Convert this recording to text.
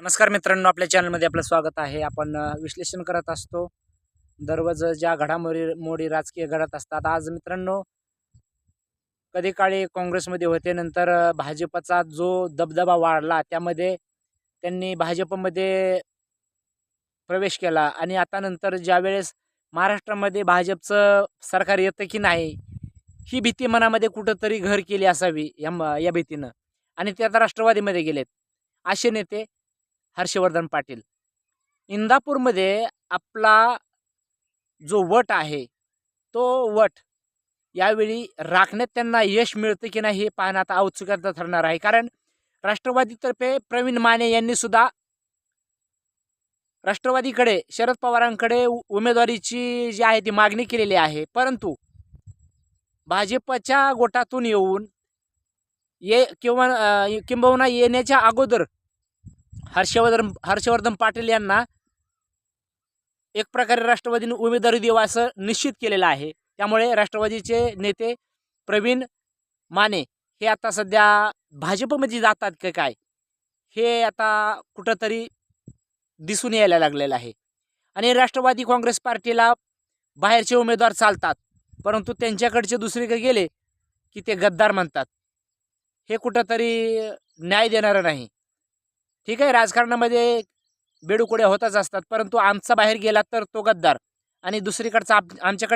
नमस्कार मित्रांनो आपल्या चॅनलमध्ये आपलं स्वागत आहे. आपण विश्लेषण करत असतो. दररोज ज्या घडामोडी मोडी राजकीय घडत असतात आज मित्रांनो कधी काळी काँग्रेसमध्ये होते नंतर भाजपचा जो दबदबा वाढला त्यामध्ये त्यांनी भाजपमध्ये प्रवेश केला आणि आता नंतर ज्यावेळेस महाराष्ट्रामध्ये भाजपचं सरकार येतं की नाही ही भीती मनामध्ये कुठंतरी घर केली असावी या म- या भीतीनं. आणि ते आता राष्ट्रवादीमध्ये गेलेत. असे नेते हर्षवर्धन पाटील. इंदापूरमध्ये आपला जो वट आहे तो वट यावेळी राखण्यात त्यांना यश मिळतं की नाही हे पाहणं आता औत्सुकता ठरणार आहे. कारण राष्ट्रवादीतर्फे प्रवीण माने यांनी सुद्धा राष्ट्रवादीकडे शरद पवारांकडे उमेदवारीची जी आहे ती मागणी केलेली आहे. परंतु भाजपच्या गोटातून येऊन ये किंवा किंबहुना येण्याच्या अगोदर हर्षवर्धन हर्षवर्धन पाटील यांना एक प्रकारे राष्ट्रवादीने उमेदवारी देवा असं निश्चित केलेलं आहे. त्यामुळे राष्ट्रवादीचे नेते प्रवीण माने हे आता सध्या भाजपमध्ये जातात का काय हे आता कुठंतरी दिसून यायला लागलेलं आहे. आणि राष्ट्रवादी काँग्रेस पार्टीला बाहेरचे उमेदवार चालतात परंतु त्यांच्याकडचे दुसरीकडे गेले की ते गद्दार म्हणतात. हे कुठंतरी न्याय देणारं नाही. ठीक आहे राजकारणामध्ये बेडुकुड्या होतच असतात परंतु आमचा बाहेर गेला तर तो गद्दार आणि दुसरीकडचा आप आमच्याकडे